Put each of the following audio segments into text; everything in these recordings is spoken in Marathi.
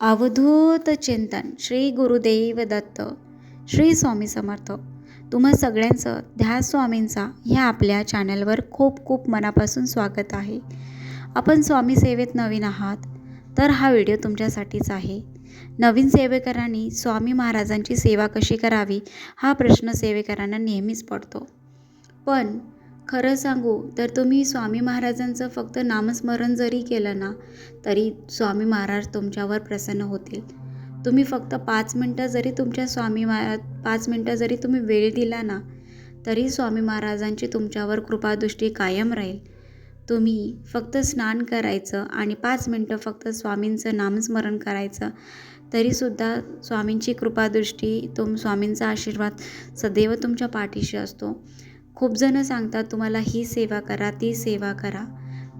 अवधूत चिंतन. श्री गुरुदेव दत्त. श्री स्वामी समर्थ. तुम्हा सगळ्यांचं ध्यास स्वामींचा ह्या आपल्या चॅनलवर खूप खूप मनापासून स्वागत आहे. आपण स्वामी सेवेत नवीन आहात तर हा व्हिडिओ तुमच्यासाठीच आहे. नवीन सेवेकरांनी स्वामी महाराजांची सेवा कशी करावी हा प्रश्न सेवेकरांना नेहमीच पडतो. पण खरं सांगू तर तुम्ही स्वामी महाराजांचं फक्त नामस्मरण जरी केलं ना तरी स्वामी महाराज तुमच्यावर प्रसन्न होतील. तुम्ही फक्त पाच मिनटं जरी तुमच्या स्वामी महाराज पाच मिनटं जरी तुम्ही वेळ दिला ना तरी स्वामी महाराजांची तुमच्यावर कृपादृष्टी कायम राहील. तुम्ही फक्त स्नान करायचं आणि पाच मिनटं फक्त स्वामींचं नामस्मरण करायचं तरीसुद्धा स्वामींची कृपादृष्टी तुम स्वामींचा आशीर्वाद सदैव तुमच्या पाठीशी असतो. खूप जणं सांगतात तुम्हाला ही सेवा करा ती सेवा करा.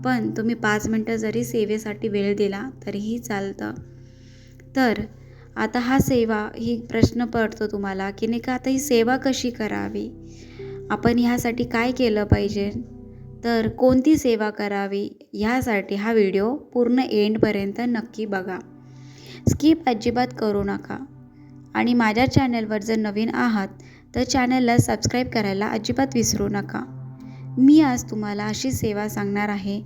पण तुम्ही पाच मिनटं जरी सेवेसाठी वेळ दिला तरीही चालतं. तर आता हा सेवा ही प्रश्न पडतो तुम्हाला की नाही का आता ही सेवा कशी करावी? आपण ह्यासाठी काय केलं पाहिजे? तर कोणती सेवा करावी? ह्यासाठी हा व्हिडिओ पूर्ण एंडपर्यंत नक्की बघा. स्किप अजिबात करू नका. आणि माझ्या चॅनलवर जर नवीन आहात तर चॅनलला सबस्क्राईब करायला अजिबात विसरू नका. मी आज तुम्हाला अशी सेवा सांगणार आहे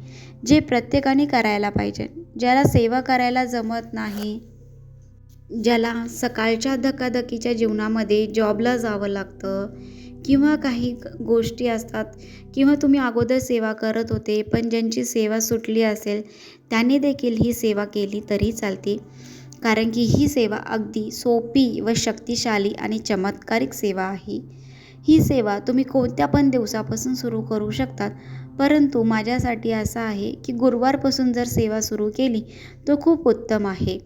जे प्रत्येकाने करायला पाहिजे. ज्याला सेवा करायला जमत नाही ज्याला सकाळच्या धकाधकीच्या जीवनामध्ये जॉबला जावं लागतं किंवा काही गोष्टी असतात किंवा तुम्ही अगोदर सेवा करत होते पण ज्यांची सेवा सुटली असेल त्यांनी देखील ही सेवा केली तरी चालते. कारण की ही सेवा अगदी सोपी व शक्तिशाली आणि चमत्कारिक सेवा आहे. ही सेवा तुम्ही कोणत्या पण दिवसापासून सुरू करू शकतात. परंतु माझ्यासाठी असं आहे की गुरुवारपासून जर सेवा सुरू केली तर खूप उत्तम आहे.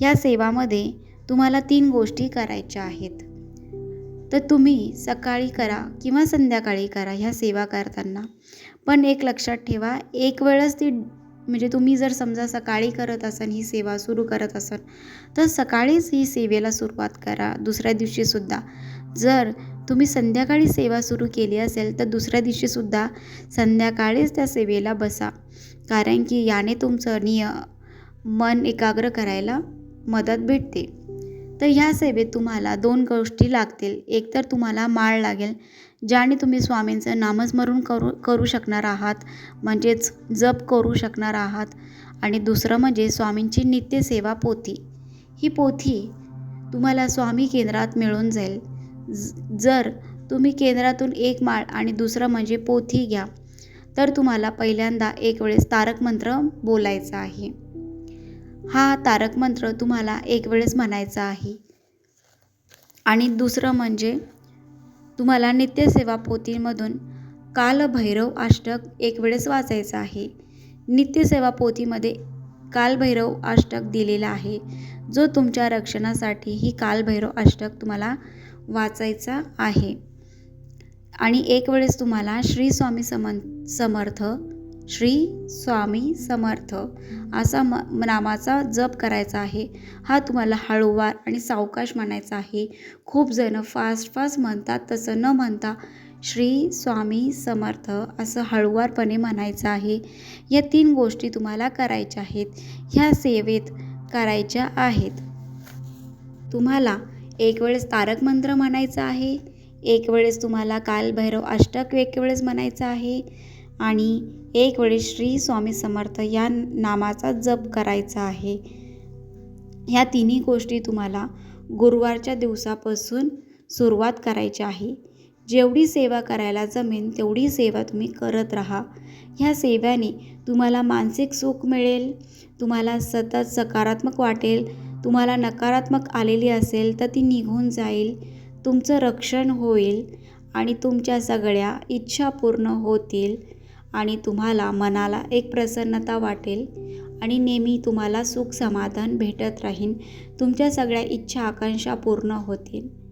या सेवामध्ये तुम्हाला तीन गोष्टी करायच्या आहेत. तर तुम्ही सकाळी करा किंवा संध्याकाळी करा ह्या सेवा करताना. पण एक लक्षात ठेवा एक वेळच ती म्हणजे तुम्ही जर समजा सकाळी करत असाल ही सेवा सुरू करत असाल तर सकाळीच ही सेवेला सुरुवात करा दुसऱ्या दिवशीसुद्धा जर तुम्ही संध्याकाळी सेवा सुरू केली असेल तर दुसऱ्या दिवशीसुद्धा संध्याकाळीच त्या सेवेला बसा. कारण की याने तुमचं निय मन एकाग्र करायला मदत भेटते. तर ह्या सेवेत तुम्हाला दोन गोष्टी लागतील. एक तर तुम्हाला माळ लागेल ज्याने तुम्ही स्वामींचं नामस्मरण करू करू शकणार आहात म्हणजेच जप करू शकणार आहात. आणि दुसरं म्हणजे स्वामींची नित्यसेवा पोथी. ही पोथी तुम्हाला स्वामी केंद्रात मिळून जाईल. जर तुम्ही केंद्रातून एक माळ आणि दुसरं म्हणजे पोथी घ्या तर तुम्हाला पहिल्यांदा एक वेळेस तारक मंत्र बोलायचा आहे. हा तारक मंत्र तुम्हाला एक वेळेस म्हणायचा आहे. आणि दुसरं म्हणजे तुम्हाला नित्यसेवा पोथीमधून कालभैरव अष्टक एक वेळेस वाचायचं आहे. नित्यसेवा पोथीमध्ये कालभैरव अष्टक दिलेला आहे. जो तुमच्या रक्षणासाठी ही कालभैरव अष्टक तुम्हाला वाचायचा आहे. आणि एक वेळेस तुम्हाला श्री स्वामी समन समर्थ श्री स्वामी समर्थ असा म नामाचा जप करायचा आहे. हा तुम्हाला हळूवार आणि सावकाश म्हणायचा आहे. खूप जणं फास्ट फास्ट म्हणतात तसं न म्हणता श्री स्वामी समर्थ असं हळूवारपणे म्हणायचं आहे. या तीन गोष्टी तुम्हाला करायच्या आहेत. ह्या सेवेत करायच्या आहेत. तुम्हाला एक वेळेस तारक मंत्र म्हणायचं आहे. एक वेळेस तुम्हाला कालभैरव अष्टक एक वेळेस म्हणायचं आहे. आणि एक वेळेस श्री स्वामी समर्थ या नामाचा जप करायचा आहे. ह्या तिन्ही गोष्टी तुम्हाला गुरुवारच्या दिवसापासून सुरुवात करायची आहे. जेवढी सेवा करायला जमेन तेवढी सेवा तुम्ही करत राहा. ह्या सेवेने तुम्हाला मानसिक सुख मिळेल तुम्हाला सतत सकारात्मक वाटेल तुम्हाला नकारात्मक आलेली असेल तर ती निघून जाईल तुमचं रक्षण होईल आणि तुमच्या सगळ्या इच्छा पूर्ण होतील. आणि तुम्हाला मनाला एक प्रसन्नता वाटेल आणि नेहमी तुम्हाला सुख समाधान भेटत राहीन. तुमच्या सगळ्या इच्छा आकांक्षा पूर्ण होतील.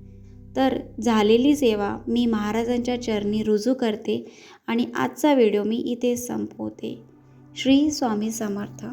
तर झालेली सेवा मी महाराजांच्या चरणी रुजू करते आणि आजचा व्हिडिओ मी इथे संपवते. श्री स्वामी समर्थ.